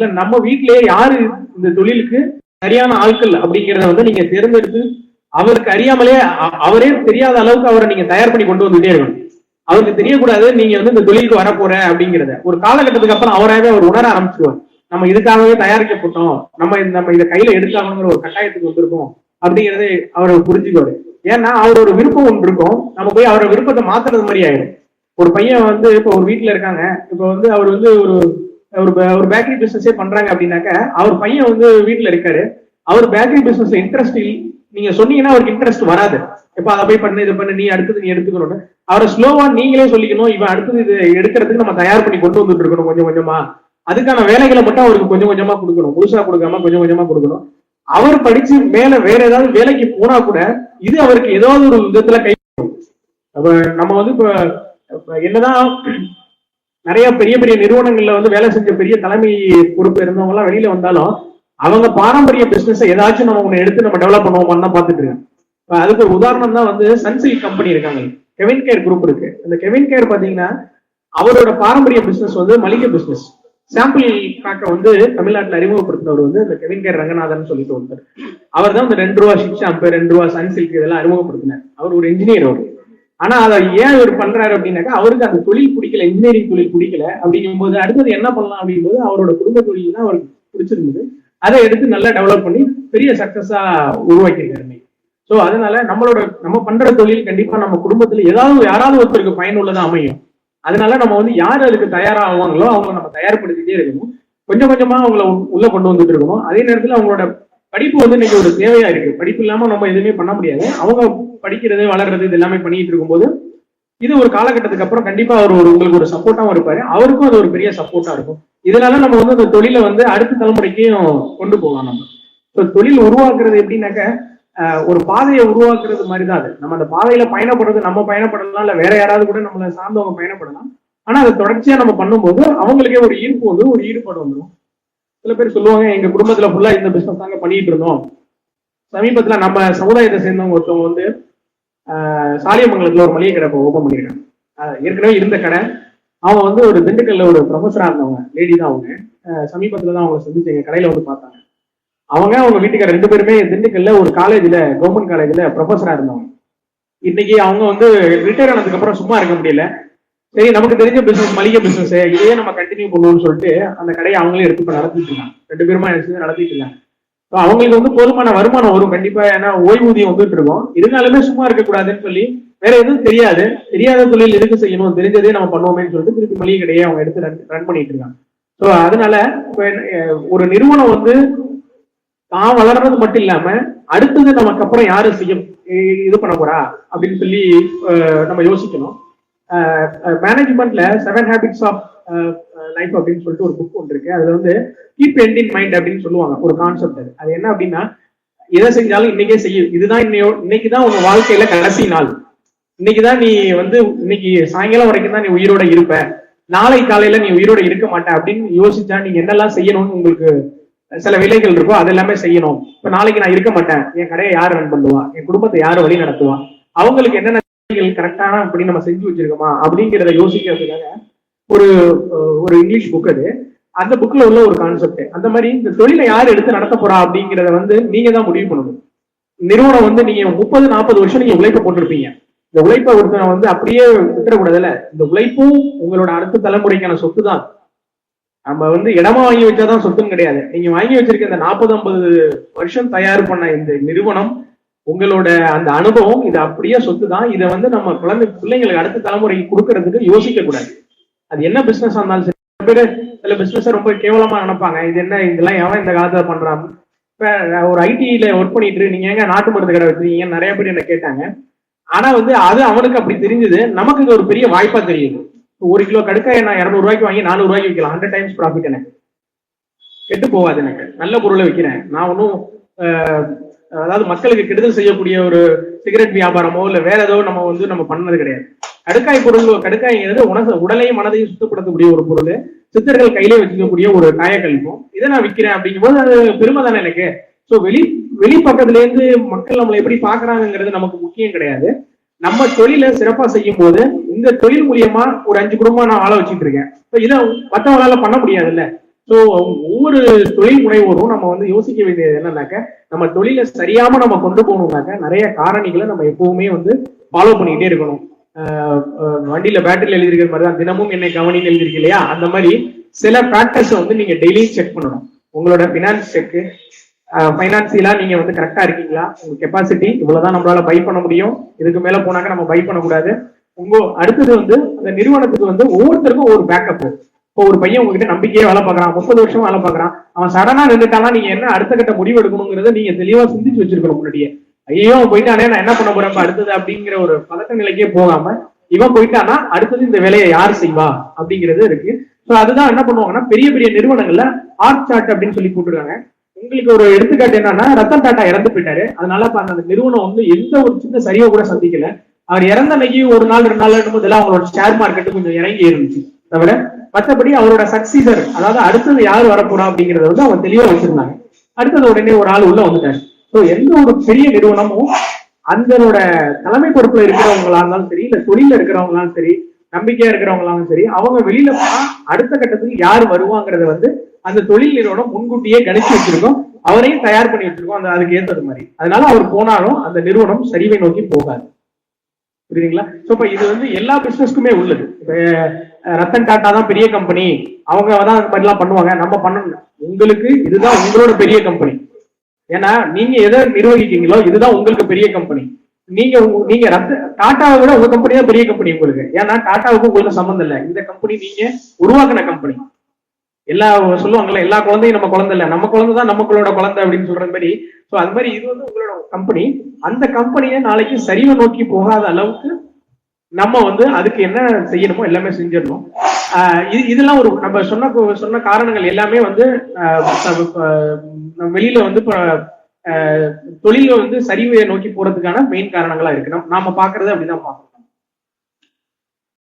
இல்ல நம்ம வீட்டிலேயே யாரு இந்த தொழிலுக்கு சரியான ஆட்கள் அப்படிங்கிறத வந்து நீங்க தேர்ந்தெடுத்து அவருக்கு அறியாமலே அவரே தெரியாத அளவுக்கு அவரை நீங்க தயார் பண்ணி கொண்டு வந்துட்டே இருக்கணும். அவருக்கு தெரியக்கூடாது நீங்க வந்து இந்த தொழிலுக்கு வரப்போற அப்படிங்கறத. ஒரு காலகட்டத்துக்கு அப்புறம் அவராகவே அவர் உணர ஆரம்பிச்சிருவார். நம்ம இதுக்காகவே தயாரிக்கப்பட்டோம் நம்ம இந்த- நம்ம இதை கையில எடுத்தாகணுங்கிற ஒரு கட்டாயத்துக்கு வந்திருக்கோம் அப்படிங்கறத அவரை புரிஞ்சுக்கோரு ஏன்னா அவரோட விருப்பம் ஒன்று இருக்கும். நம்ம போய் அவரோட விருப்பத்தை மாத்துறது மாதிரி ஆயிடும். ஒரு பையன் வந்து இப்போ ஒரு வீட்டுல இருக்காங்க. இப்போ வந்து அவர் வந்து ஒரு ஒரு ஒரு பேக்கரி பிசினஸே பண்றாங்க அப்படின்னாக்க அவர் பையன் வந்து வீட்டுல இருக்காரு. அவர் பேக்கரி பிசினஸ் இன்ட்ரெஸ்ட் நீங்க சொன்னீங்கன்னா அவருக்கு இன்ட்ரெஸ்ட் வராது. இப்ப அதை போய் பண்ணு இதை பண்ணு நீ அடுத்தது நீ எடுத்துக்கணும்னு. அவரை ஸ்லோவா நீங்களே சொல்லிக்கணும். இவன் அடுத்தது இது எடுக்கிறதுக்கு நம்ம தயார் பண்ணி கொண்டு வந்துட்டு இருக்கணும் கொஞ்சம் கொஞ்சமா. அதுக்கான வேலைகளை மட்டும் அவருக்கு கொஞ்சம் கொஞ்சமா கொடுக்கணும். முழுசா கொடுக்காம கொஞ்சம் கொஞ்சமா கொடுக்கணும். அவர் படிச்சு மேல வேற ஏதாவது வேலைக்கு போனா கூட இது அவருக்கு ஏதாவது ஒரு விதத்துல கை நம்ம வந்து இப்ப என்னதான் நிறைய பெரிய பெரிய நிறுவனங்கள்ல வந்து வேலை செஞ்ச பெரிய தலைமை பொறுப்பு இருந்தவங்க எல்லாம் வெளியில வந்தாலும் அவங்க பாரம்பரிய பிசினஸ் ஏதாச்சும் நம்ம ஒண்ணு எடுத்து நம்ம டெவலப் பண்ணுவோமான்னு தான் பாத்துட்டு இருக்கேன். அதுக்கு ஒரு உதாரணம் தான் வந்து சன்சில்க் கம்பெனி இருக்காங்க. கெவின் கேர் குரூப் இருக்கு. இந்த கெவின் கேர் பாத்தீங்கன்னா அவரோட பாரம்பரிய பிசினஸ் வந்து மளிகை பிசினஸ் சாம்பிள் பேக்கை வந்து தமிழ்நாட்டில் அறிமுகப்படுத்தினவர் வந்து இந்த கெவின் கேர் ரங்கநாதன் சொல்லிட்டு ஒருத்தர். அவர் தான் இந்த ரெண்டு ரூபா ஷிக்ஷாம்பு ரெண்டு ரூபா சன்சில்க் இதெல்லாம் அறிமுகப்படுத்தினார். அவர் ஒரு இன்ஜினியர் அவர். ஆனா அதை ஏன் இவர் பண்றாரு அப்படின்னாக்கா அவருக்கு அந்த தொழில் பிடிக்கல இன்ஜினியரிங் தொழில் பிடிக்கல அப்படிங்கும்போது அடுத்தது என்ன பண்ணலாம் அப்படிங்கும்போது அவரோட குடும்ப தொழில் தான் அவருக்கு பிடிச்சிருந்தது. அதை எடுத்து நல்லா டெவலப் பண்ணி பெரிய சக்சஸா உருவாக்கியிருக்காரு ஸோ அதனால நம்மளோட நம்ம பண்ற தொழில் கண்டிப்பா நம்ம குடும்பத்துல ஏதாவது யாராவது ஒருத்தருக்கு பயனுள்ளதா அமையும். அதனால நம்ம வந்து யார் அதுக்கு தயாரா ஆவாங்களோ அவங்க நம்ம தயார்படுத்திட்டே இருக்கணும். கொஞ்சம் கொஞ்சமா அவங்கள உள்ள கொண்டு வந்துட்டு இருக்கணும். அதே நேரத்துல அவங்களோட படிப்பு வந்து இன்னைக்கு ஒரு தேவையா இருக்கு. படிப்பு இல்லாம நம்ம எதுவுமே பண்ண முடியாது. அவங்க படிக்கிறது வளர்றது இது எல்லாமே பண்ணிட்டு இருக்கும்போது இது ஒரு காலகட்டத்துக்கு அப்புறம் கண்டிப்பா அவர் ஒரு உங்களுக்கு ஒரு சப்போர்ட்டாவும் இருப்பாரு. அவருக்கும் அது ஒரு பெரிய சப்போர்ட்டா இருக்கும். இதனால நம்ம வந்து அந்த தொழிலை வந்து அடுத்த தலைமுறைக்கும் கொண்டு போகலாம் நம்ம. இப்போ தொழில் உருவாக்குறது எப்படின்னாக்க ஆஹ், ஒரு பாதையை உருவாக்குறது மாதிரி தான் அது. நம்ம அந்த பாதையில பயணப்படுறது நம்ம பயணப்படலாம் இல்ல வேற யாராவது கூட நம்மளை சார்ந்தவங்க பயணப்படலாம். ஆனா அதை தொடர்ச்சியா நம்ம பண்ணும்போது அவங்களுக்கே ஒரு ஈர்ப்பு வந்து ஒரு ஈடுபாடு வந்துடும் சில பேர் சொல்லுவாங்க எங்க குடும்பத்துல ஃபுல்லா இந்த பிசினஸ் தாங்க பண்ணிட்டு இருந்தோம். சமீபத்துல நம்ம சமுதாயத்தை சேர்ந்தவங்க ஒருத்தவங்க வந்து சாலியமங்கலத்துல ஒரு மளிகை கடை ஓபன் பண்ணிருக்காங்க. ஏற்கனவே இருந்த கடை. அவன் வந்து ஒரு திண்டுக்கல்ல ஒரு ப்ரொஃபஸரா இருந்தவங்க லேடி தான் அவங்க. சமீபத்துல தான் அவங்க சந்திச்சு எங்க கடையில வந்து பார்த்தாங்க. அவங்க அவங்க வீட்டுக்கார ரெண்டு பேருமே திண்டுக்கல்ல ஒரு காலேஜ்ல கவர்மெண்ட் காலேஜ்ல ப்ரொஃபஸரா இருந்தவங்க. இன்னைக்கு அவங்க வந்து ரிட்டையர் ஆனதுக்கு அப்புறம் சும்மா இருக்க முடியல. சரி நமக்கு தெரிஞ்ச பிசினஸ் மளிகை பிசினஸ் இதையே நம்ம கண்டினியூ பண்ணுவோம்னு சொல்லிட்டு அந்த கடையை அவங்களே எடுத்து இப்போ நடத்திட்டு இருக்காங்க. ரெண்டு பேருமா எடுத்து நடத்திட்டு இருக்காங்க. ஸோ அவங்களுக்கு வந்து போதுமான வருமானம் வரும். கண்டிப்பா ஏன்னா ஓய்வூதியம் வந்துட்டு இருக்கும். இருந்தாலுமே சும்மா இருக்கக்கூடாதுன்னு சொல்லி வேற எதுவும் தெரியாது. தெரியாத தொழில் எதுக்கு செய்யணும்? தெரிஞ்சதே நம்ம பண்ணுவோமேன்னு சொல்லிட்டு திருப்பி மளிகை கடையை அவங்க எடுத்து ரன் பண்ணிட்டு இருக்காங்க. ஸோ அதனால என்ன, ஒரு நிறுவனம் வந்து தான் வளர்றது மட்டும் இல்லாம அடுத்தது நமக்கு அப்புறம் யாரு செய்ய இது பண்ண போறா? அப்படின்னு சொல்லி நம்ம யோசிக்கணும். மேனேஜ்மெண்ட்ல செவன் ஹேபிட்ஸ் ஆஃப் லைஃப் அப்படின்னு சொல்லிட்டு ஒரு புக் ஒன்று இருக்கு. அதுல வந்து கீப் எண்ட் இன் மைண்ட் அப்படின்னு சொல்லுவாங்க ஒரு கான்செப்ட் அது. அது என்ன அப்படின்னா எதை செஞ்சாலும் இன்னைக்கே செய்யும் இதுதான் இன்னையோ இன்னைக்கு தான் உங்க வாழ்க்கையில கடைசி நாள். இன்னைக்கு தான் நீ வந்து இன்னைக்கு சாயங்காலம் வரைக்கும் தான் நீ உயிரோட இருப்ப. நாளை காலையில நீ உயிரோட இருக்க மாட்ட அப்படின்னு யோசிச்சா நீங்க என்னெல்லாம் செய்யணும்னு உங்களுக்கு சில விலைகள் இருக்கோ அது எல்லாமே செய்யணும். இப்ப நாளைக்கு நான் இருக்க மாட்டேன். என் கடையை யார் ரன் பண்ணுவா? என் குடும்பத்தை யார் வழி நடத்துவா? அவங்களுக்கு என்னென்ன கரெக்டான அப்படி நம்ம செஞ்சு வச்சிருக்கோமா? அப்படிங்கிறத யோசிக்கிறதுக்காக ஒரு ஒரு இங்கிலீஷ் புக் அது. அந்த புக்ல உள்ள ஒரு கான்செப்ட் அந்த மாதிரி இந்த தொழிலை யார் எடுத்து நடத்த போறா அப்படிங்கிறத வந்து நீங்க தான் முடிவு பண்ணணும். நிறுவனம் வந்து நீங்க முப்பது நாற்பது வருஷம் நீங்க உழைப்ப போட்டிருப்பீங்க. இந்த உழைப்பை ஒருத்தனை வந்து அப்படியே விட்டுறக்கூடாதுல்ல. இந்த உழைப்பும் உங்களோட அடுத்த தலைமுறைக்கான சொத்து தான் நம்ம வந்து இடமா வாங்கி வச்சாதான் சொத்துன்னு கிடையாது. நீங்க வாங்கி வச்சிருக்க இந்த நாற்பது ஐம்பது வருஷம் தயார் பண்ண இந்த நிறுவனம் உங்களோட அந்த அனுபவம் இது அப்படியே சொத்து தான் இதை வந்து நம்ம குழந்தை பிள்ளைங்களுக்கு அடுத்த தலைமுறைக்கு கொடுக்கறதுக்கு யோசிக்க கூடாது. அது என்ன பிசினஸ் இருந்தாலும் சரி. சில பேர் சில பிசினஸ் ரொம்ப கேவலமா நினைப்பாங்க. இது என்ன இதெல்லாம் எவன் இந்த காலத்துல பண்றான்? இப்ப ஒரு ஐடில ஒர்க் பண்ணிட்டு நீங்க எங்க நாட்டு மருந்து கடை வச்சிருக்கீங்க? நிறைய பேர் என்ன கேட்டாங்க. ஆனா வந்து அது அவனுக்கு அப்படி தெரிஞ்சது. நமக்கு இது ஒரு பெரிய வாய்ப்பா தெரியுது. ஒரு கிலோ கடுக்காயை நான் இரநூறு ரூபாய்க்கு வாங்கி நானூறு ரூபாய்க்கு விற்கலாம். ஹண்ட்ரட் டைம்ஸ் ப்ராஃபிட் எனக்கு. கெட்டு போகாது எனக்கு. நல்ல பொருளை விற்கிறேன் நான் ஒன்றும் அதாவது மக்களுக்கு கெடுதல் செய்யக்கூடிய ஒரு சிகரெட் வியாபாரமோ இல்ல வேற ஏதோ நம்ம வந்து நம்ம பண்ணது கிடையாது. கடுக்காய் பொருள் கடுக்காய்ங்கிறது உணவு உடலையும் மனதையும் சுத்தப்படுத்தக்கூடிய ஒரு பொருள். சித்தர்கள் கையிலே வச்சுக்கக்கூடிய ஒரு காயக்கழிப்போம். இதை நான் விற்கிறேன் அப்படிங்கும் போது அது பெருமை தானே எனக்கு? ஸோ வெளி வெளி பக்கத்துல இருந்து மக்கள் நம்மளை எப்படி பாக்குறாங்கிறது நமக்கு முக்கியம் கிடையாது. நம்ம தொழிலை சிறப்பா செய்யும் போது இந்த தொழில் மூலியமா ஒரு அஞ்சு குடும்பம் நான் ஆள வச்சுட்டு இருக்கேன். இப்போ இதை மற்றவங்களால பண்ண முடியாதுல்ல? ஸோ ஒவ்வொரு தொழில் முனைவோரும் நம்ம வந்து யோசிக்க வேண்டியது என்னன்னாக்க நம்ம தொழிலை சரியாம நம்ம கொண்டு போகணும்னாக்க நிறைய காரணிகளை நம்ம எப்பவுமே வந்து ஃபாலோ பண்ணிக்கிட்டே இருக்கணும். வண்டியில பேட்டரியில் எழுதிருக்கிற மாதிரி தான் தினமும் என்னை கவனின்னு எழுதிருக்கு இல்லையா? அந்த மாதிரி சில ப்ராக்டிஸை வந்து நீங்க டெய்லியும் செக் பண்ணணும். உங்களோட பினான்ஸ் செக் ஃபைனான்சியலா நீங்க வந்து கரெக்டா இருக்கீங்களா? உங்க கெப்பாசிட்டி இவ்வளவுதான் நம்மளால பை பண்ண முடியும். இதுக்கு மேல போனாக்க நம்ம பை பண்ணக்கூடாது. உங்க அடுத்தது வந்து அந்த நிறுவனத்துக்கு வந்து ஒவ்வொருத்தருக்கும் ஒரு பேக்கப் இப்போ ஒரு பையன் உங்ககிட்ட நம்பிக்கையே வேலை பார்க்கறான் முப்பது வருஷம் வேலை பார்க்கறான் அவன் சடனா நின்றுட்டானா நீங்க என்ன அடுத்த கட்ட முடிவு எடுக்கணுங்கிறத நீங்க தெளிவா சிந்திச்சு வச்சிருக்கணும் முன்னாடியே. ஐயோ போயிட்டானே நான் என்ன பண்ண போறேன் அடுத்தது அப்படிங்கிற ஒரு பதக்க நிலைக்கே போகாம இவன் போயிட்டானா அடுத்தது இந்த வேலையை யார் செய்வா அப்படிங்கிறது இருக்கு. சோ அதுதான் என்ன பண்ணுவாங்கன்னா பெரிய பெரிய நிறுவனங்கள்ல ஆர்ட் சார்ட் அப்படின்னு சொல்லி கூப்பிட்டுருக்காங்க உங்களுக்கு ஒரு எடுத்துக்காட்டு என்னன்னா ரத்தன் டாட்டா இறந்து போயிட்டாரு. அதனால அந்த நிறுவனம் வந்து எந்த ஒரு சின்ன சரிவை கூட சந்திக்கல. அவர் இறந்த அன்னைக்கு ஒரு நாள் ரெண்டு நாள் இருக்கும் போதெல்லாம் அவங்களோட ஷேர் மார்க்கெட்டு கொஞ்சம் இறங்கி இருந்துச்சு. தவிர மற்றபடி அவரோட சக்சீசர் அதாவது அடுத்தது யார் வரப்போறா அப்படிங்கறத வந்து அவங்க தெளிவா வச்சிருந்தாங்க. அடுத்தது உடனே ஒரு ஆள் உள்ள வந்துட்டாரு. ஸோ எந்த ஒரு பெரிய நிறுவனமும் அந்தனோட தலைமை பொறுப்புல இருக்கிறவங்களா இருந்தாலும் சரி இல்ல தொழில இருக்கிறவங்களாலும் சரி நம்பிக்கையா இருக்கிறவங்களாலும் சரி அவங்க வெளியில போனா அடுத்த கட்டத்துக்கு யார் வருவாங்கிறத வந்து அந்த தொழில் நிறுவனம் முன்கூட்டியே கணிச்சு வச்சிருக்கோம். அவரையும் தயார் பண்ணி வச்சிருக்கோம். அந்த அதுக்கு ஏத்தது மாதிரி. அதனால அவர் போனாலும் அந்த நிறுவனம் சரிவை நோக்கி போகாது. புரியுதுங்களா? சோ இப்ப இது வந்து எல்லா பிசினஸ்க்குமே உள்ளது. ரத்தன் டாட்டா தான் பெரிய கம்பெனி அவங்க தான் அந்த மாதிரிலாம் பண்ணுவாங்க. நம்ம பண்ணணும் உங்களுக்கு இதுதான் உங்களோட பெரிய கம்பெனி ஏன்னா நீங்க எதை நிர்வகிக்கீங்களோ இதுதான் உங்களுக்கு பெரிய கம்பெனி நீங்க நீங்க ரத்த டாட்டாவை விட உங்க கம்பெனி தான் பெரிய கம்பெனி உங்களுக்கு. ஏன்னா டாட்டாவுக்கு உங்களுக்கு சம்மந்தம் இல்லை. இந்த கம்பெனி நீங்க உருவாக்குன கம்பெனி எல்லா சொல்லுவாங்கல்ல எல்லா குழந்தையும் நம்ம குழந்தை இல்லை. நம்ம குழந்தை தான் நம்மளோட குழந்தை அப்படின்னு சொல்ற மாதிரி. ஸோ அது மாதிரி இது வந்து உங்களோட கம்பெனி அந்த கம்பெனியை நாளைக்கு சரிவை நோக்கி போகாத அளவுக்கு நம்ம வந்து அதுக்கு என்ன செய்யணுமோ எல்லாமே செஞ்சிடணும். ஆஹ் இது இதெல்லாம் ஒரு நம்ம சொன்ன சொன்ன காரணங்கள் எல்லாமே வந்து ஆஹ் வெளியில வந்து ஆஹ் தொழில வந்து சரிவை நோக்கி போறதுக்கான மெயின் காரணங்களா இருக்கு. நாம பாக்குறது அப்படிதான் பாக்கணும்